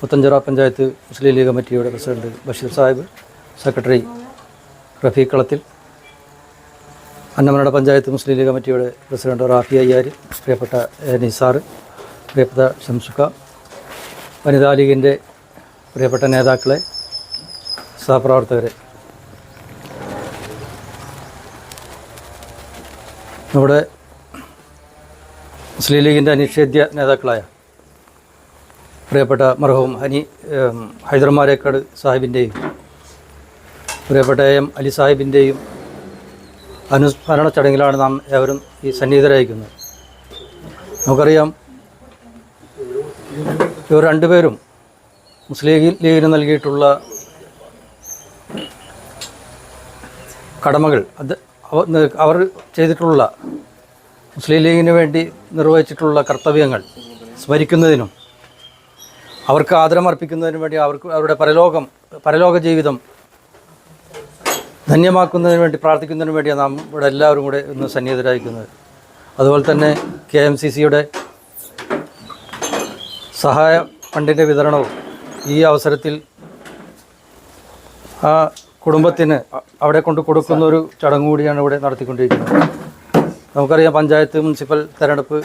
പുത്തഞ്ചിറ പഞ്ചായത്ത് മുസ്ലിം ലീഗ് കമ്മിറ്റിയുടെ president Basheer Sahib secretary Rafeeq Kalathil Annamanada panchayat Muslim League കമ്മിറ്റിയുടെ president Rafi Ayyar പ്രിയപ്പെട്ട. നിസാർ പ്രിയപ്പെട്ട ഷംസുക്ക വനിതാ ലീഗിന്റെ പ്രിയപ്പെട്ട നേതാക്കളെ സഹപ്രവർത്തകരെ നമ്മുടെ മുസ്ലിം ലീഗിന്റെ അനിഷേധ്യ നേതാക്കളായ പ്രിയപ്പെട്ട മർഹവും ഹനി ഹൈദർമാരേക്കാട് സാഹിബിന്റെയും പ്രിയപ്പെട്ട എം അലി സാഹിബിന്റെയും അനുസ്മരണ ചടങ്ങിലാണ് നാം ഏവരും ഈ സന്നിഹിതരായിരിക്കുന്നത്. നമുക്കറിയാം ഇവർ രണ്ടുപേരും മുസ്ലിം ലീഗിന് നൽകിയിട്ടുള്ള കടമകൾ അത് അവർ ചെയ്തിട്ടുള്ള മുസ്ലിം ലീഗിന് വേണ്ടി നിർവഹിച്ചിട്ടുള്ള കർത്തവ്യങ്ങൾ സ്മരിക്കുന്നതിനും അവർക്ക് ആദരമർപ്പിക്കുന്നതിന് വേണ്ടി അവർക്ക് അവരുടെ പരലോകം പരലോക ജീവിതം ധന്യമാക്കുന്നതിന് വേണ്ടി പ്രാർത്ഥിക്കുന്നതിന് വേണ്ടിയാണ് നാം ഇവിടെ എല്ലാവരും കൂടെ ഇന്ന് സന്നിഹിതരായിരിക്കുന്നത്. അതുപോലെ തന്നെ കെ എം സി സിയുടെ സഹായ ഫണ്ടിന്റെ വിതരണവും ഈ അവസരത്തിൽ ആ കുടുംബത്തിന് അവിടെ കൊണ്ട് കൊടുക്കുന്ന ഒരു ചടങ്ങ് കൂടിയാണ് ഇവിടെ നടത്തിക്കൊണ്ടിരിക്കുന്നത്. നമുക്കറിയാം പഞ്ചായത്ത് മുനിസിപ്പൽ തെരഞ്ഞെടുപ്പ്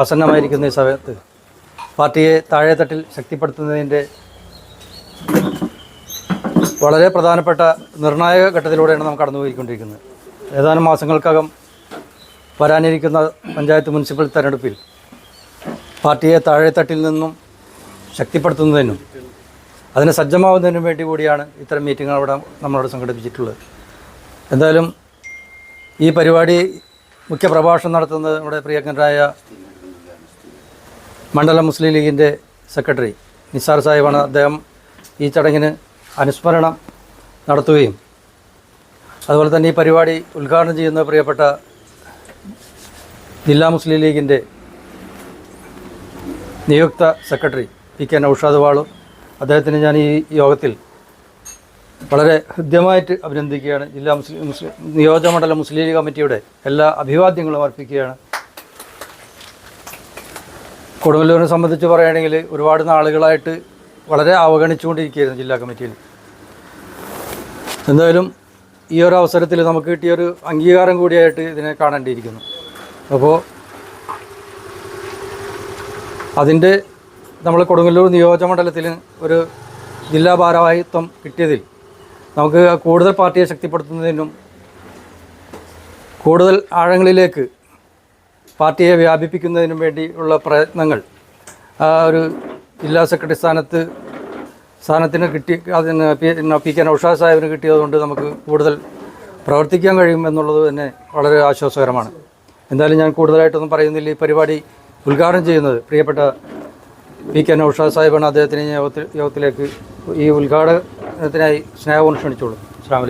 ആസന്നമായിരിക്കുന്ന ഈ സമയത്ത് പാർട്ടിയെ താഴെത്തട്ടിൽ ശക്തിപ്പെടുത്തുന്നതിന്റെ വളരെ പ്രധാനപ്പെട്ട നിർണായക ഘട്ടത്തിലൂടെയാണ് നാം കടന്നുപോയിക്കൊണ്ടിരിക്കുന്നത്. ഏതാനും മാസങ്ങൾക്കകം വരാനിരിക്കുന്ന പഞ്ചായത്ത് മുനിസിപ്പൽ തെരഞ്ഞെടുപ്പിൽ പാർട്ടിയെ താഴെത്തട്ടിൽ നിന്നും ശക്തിപ്പെടുത്തുന്നതിനും അതിനെ സജ്ജമാവുന്നതിനും വേണ്ടി കൂടിയാണ് ഇത്തരം മീറ്റിംഗ് അവിടെ നമ്മളോട് സംഘടിപ്പിച്ചിട്ടുള്ളത്. എന്തായാലും ഈ പരിപാടി മുഖ്യ പ്രഭാഷണം നടത്തുന്നത് നമ്മുടെ പ്രിയങ്കരായ മണ്ഡലം മുസ്ലിം ലീഗിന്റെ സെക്രട്ടറി നിസാർ സാഹിബാണ് അദ്ദേഹം ഈ ചടങ്ങിന് അനുസ്മരണം നടത്തുകയും അതുപോലെ തന്നെ ഈ പരിപാടി ഉദ്ഘാടനം ചെയ്യുന്ന പ്രിയപ്പെട്ട ജില്ലാ മുസ്ലിം ലീഗിന്റെ നിയുക്ത സെക്രട്ടറി പി കെ നൌഷാദ് വാളു. അദ്ദേഹത്തിന് ഞാൻ ഈ യോഗത്തിൽ വളരെ ഹൃദ്യമായിട്ട് അഭിനന്ദിക്കുകയാണ്. ജില്ലാ മുസ്ലിം മുസ്ലിം നിയോജകമണ്ഡലം മുസ്ലിം ലീഗ് കമ്മിറ്റിയുടെ എല്ലാ അഭിവാദ്യങ്ങളും അർപ്പിക്കുകയാണ്. കൊടുങ്ങല്ലൂരിനെ സംബന്ധിച്ച് പറയുകയാണെങ്കിൽ ഒരുപാട് നാളുകളായിട്ട് വളരെ അവഗണിച്ചുകൊണ്ടിരിക്കുകയായിരുന്നു ജില്ലാ കമ്മിറ്റിയിൽ. എന്തായാലും ഈ ഒരു അവസരത്തിൽ നമുക്ക് കിട്ടിയൊരു അംഗീകാരം കൂടിയായിട്ട് ഇതിനെ കാണേണ്ടിയിരിക്കുന്നു. അപ്പോൾ അതിന്റെ നമ്മൾ കൊടുങ്ങല്ലൂർ നിയോജകമണ്ഡലത്തിൽ ഒരു ജില്ലാ ഭാരവാഹിത്വം കിട്ടിയതിൽ നമുക്ക് കൂടുതൽ പാർട്ടിയെ ശക്തിപ്പെടുത്തുന്നതിനും കൂടുതൽ ആഴങ്ങളിലേക്ക് പാർട്ടിയെ വ്യാപിപ്പിക്കുന്നതിനും വേണ്ടിയുള്ള പ്രയത്നങ്ങൾ. ആ ഒരു ജില്ലാ സെക്രട്ടറി സ്ഥാനത്ത് സ്ഥാനത്തിന് കിട്ടി അതിന് പി കെ നൌഷാദ് സാഹിബിന് കിട്ടിയതുകൊണ്ട് നമുക്ക് കൂടുതൽ പ്രവർത്തിക്കാൻ കഴിയും എന്നുള്ളത് തന്നെ വളരെ ആശ്വാസകരമാണ്. എന്തായാലും ഞാൻ കൂടുതലായിട്ടൊന്നും പറയുന്നില്ല. ഈ പരിപാടി ഉദ്ഘാടനം ചെയ്യുന്നത് പ്രിയപ്പെട്ട പി കെ നൌഷാദ് സാഹിബാണ്. അദ്ദേഹത്തിന് യോഗത്തിൽ യോഗത്തിലേക്ക് ഈ ഉദ്ഘാടനത്തിനായി സ്നേഹവും ക്ഷണിച്ചോളൂ അസ്സാം